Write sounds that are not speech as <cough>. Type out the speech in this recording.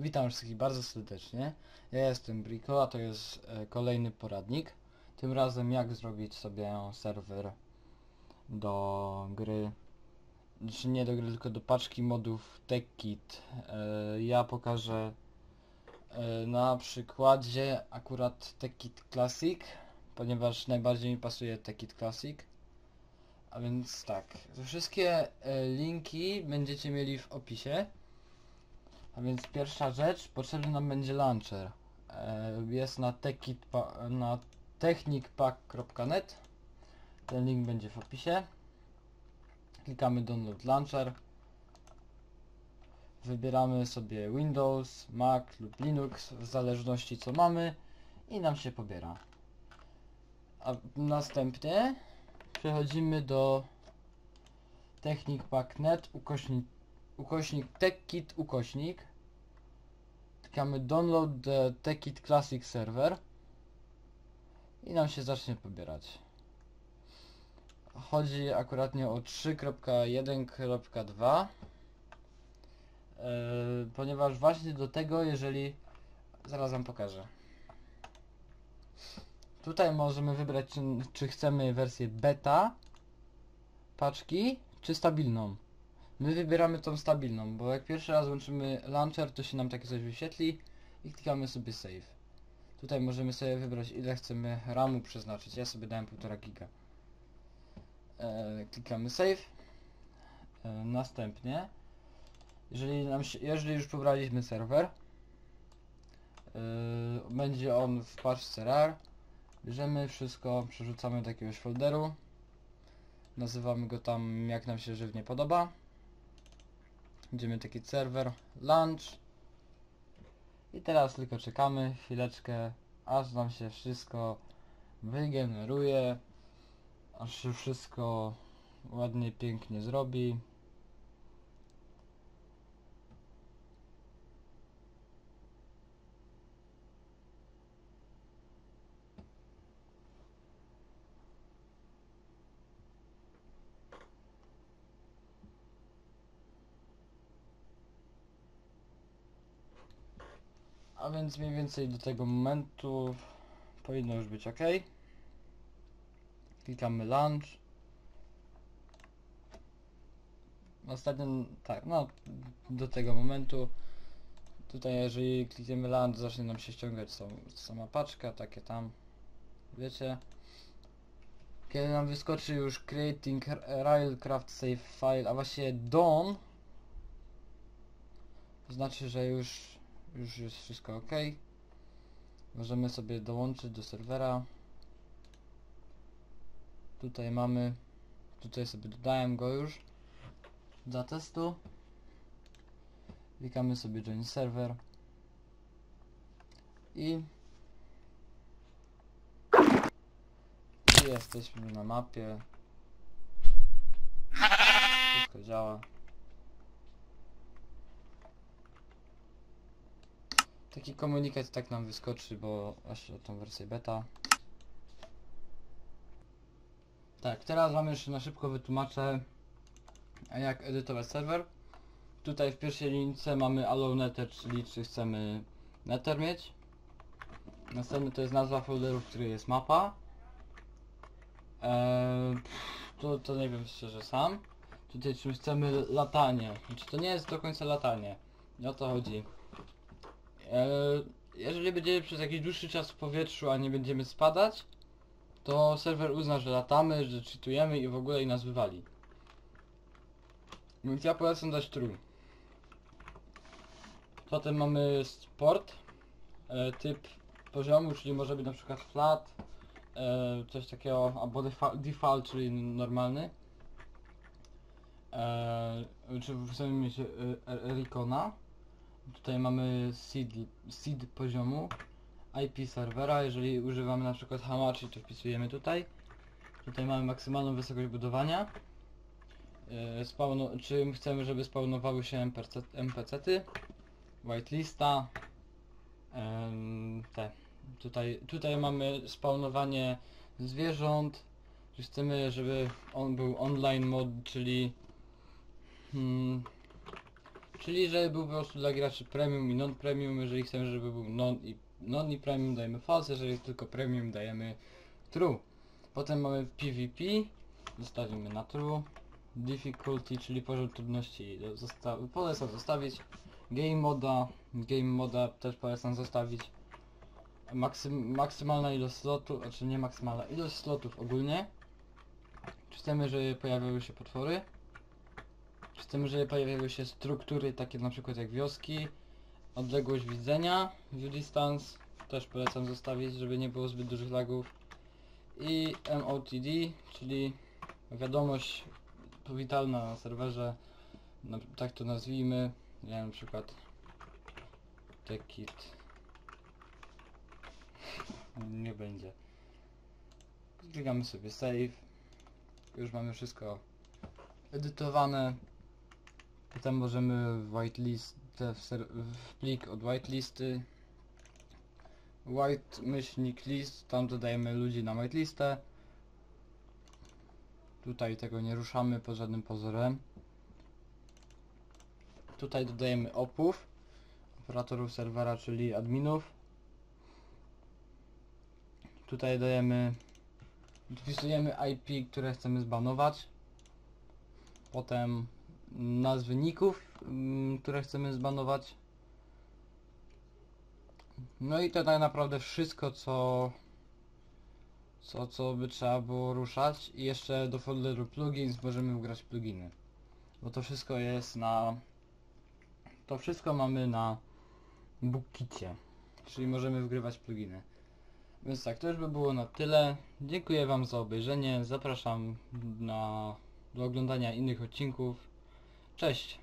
Witam wszystkich bardzo serdecznie. Ja jestem Brico, a to jest e, kolejny poradnik. Tym razem jak zrobić sobie serwer do gry, znaczy nie do gry, tylko do paczki modów TechKit. E, ja pokażę e, na przykładzie akurat TechKit Classic, ponieważ najbardziej mi pasuje TechKit Classic. A więc tak, wszystkie linki będziecie mieli w opisie. A więc pierwsza rzecz, potrzebny nam będzie launcher. E, Jest na, na technicpack.net. Ten link będzie w opisie. Klikamy download launcher. Wybieramy sobie Windows, Mac lub Linux w zależności co mamy i nam się pobiera. A następnie przechodzimy do technicpack.net ukośnik ukośnik TechKit ukośnik klikamy download the TechKit Classic Server i nam się zacznie pobierać. Chodzi akuratnie o 3.1.2 yy, ponieważ właśnie do tego jeżeli zaraz wam pokażę. Tutaj możemy wybrać czy, czy chcemy wersję beta paczki czy stabilną My wybieramy tą stabilną, bo jak pierwszy raz łączymy launcher, to się nam takie coś wyświetli i klikamy sobie save. Tutaj możemy sobie wybrać ile chcemy RAMu przeznaczyć. Ja sobie dałem 1,5 giga. E, klikamy save. E, następnie, jeżeli, nam się, jeżeli już pobraliśmy serwer, e, będzie on w paczce rar. Bierzemy wszystko, przerzucamy do jakiegoś folderu. Nazywamy go tam jak nam się żywnie podoba. Będziemy taki serwer launch i teraz tylko czekamy chwileczkę aż nam się wszystko wygeneruje aż się wszystko ładnie pięknie zrobi A więc mniej więcej do tego momentu powinno już być ok. Klikamy launch. Ostatnio, tak, no do tego momentu. Tutaj jeżeli klikniemy launch zacznie nam się ściągać sam, sama paczka, takie tam, wiecie. Kiedy nam wyskoczy już creating railcraft save file, a właściwie done, to znaczy, że już już jest wszystko ok. Możemy sobie dołączyć do serwera. Tutaj mamy, tutaj sobie dodałem go już dla testu. Klikamy sobie join server i, jesteśmy na mapie. Wszystko działa. Taki komunikat tak nam wyskoczy, bo właśnie tą wersję beta. Tak, teraz wam jeszcze na szybko wytłumaczę jak edytować serwer. Tutaj w pierwszej linijce mamy allow czyli czy chcemy nether mieć. Następny to jest nazwa folderu, w której jest mapa. Eee, to, to nie wiem szczerze sam. Tutaj czy chcemy latanie. Znaczy to nie jest do końca latanie. Nie o to chodzi. E, jeżeli będziemy przez jakiś dłuższy czas w powietrzu, a nie będziemy spadać, to serwer uzna, że latamy, że czytujemy i w ogóle i nas wywali. Więc ja polecam dać true. Potem mamy sport, e, typ poziomu, czyli może być na przykład flat, e, coś takiego, albo defa default, czyli normalny. Czy chcemy mieć e, Recona. Tutaj mamy seed, seed poziomu IP serwera, jeżeli używamy na przykład Hamachi to wpisujemy tutaj. Tutaj mamy maksymalną wysokość budowania. Yy, spawno, czy chcemy, żeby spawnowały się MPC, MPC-ty, whitelista, te. Tutaj, tutaj mamy spawnowanie zwierząt, chcemy, żeby on był online mod, czyli hmm, Czyli żeby był po prostu dla graczy premium i non-premium, jeżeli chcemy, żeby był non i, non i premium dajemy false, jeżeli tylko premium dajemy true. Potem mamy PvP, zostawimy na true. Difficulty, czyli poziom trudności zosta polecam zostawić. Game moda, game moda też polecam zostawić. Maksym maksymalna ilość slotów, znaczy nie maksymalna ilość slotów ogólnie. Czy chcemy, żeby pojawiały się potwory? Czy chcemy, żeby pojawiały się struktury takie na przykład jak wioski? Odległość widzenia, view distance, też polecam zostawić, żeby nie było zbyt dużych lagów. I MOTD, czyli wiadomość powitalna na serwerze, no, tak to nazwijmy, wiem, na przykład tekit <laughs> nie będzie. Klikamy sobie save, już mamy wszystko edytowane. Potem możemy whitelist, w plik od whitelisty white myślnik list, tam dodajemy ludzi na whitelistę. Tutaj tego nie ruszamy pod żadnym pozorem. Tutaj dodajemy opów, operatorów serwera, czyli adminów. Tutaj dajemy, wpisujemy IP, które chcemy zbanować. Potem nazwy ników, mm, które chcemy zbanować. No i to tak naprawdę wszystko, co co, co by trzeba było ruszać i jeszcze do folderu plugins możemy wgrać pluginy. Bo to wszystko jest na... To wszystko mamy na Bookkicie, czyli możemy wgrywać pluginy. Więc tak, to już by było na tyle. Dziękuję Wam za obejrzenie. Zapraszam na, do oglądania innych odcinków. Cześć!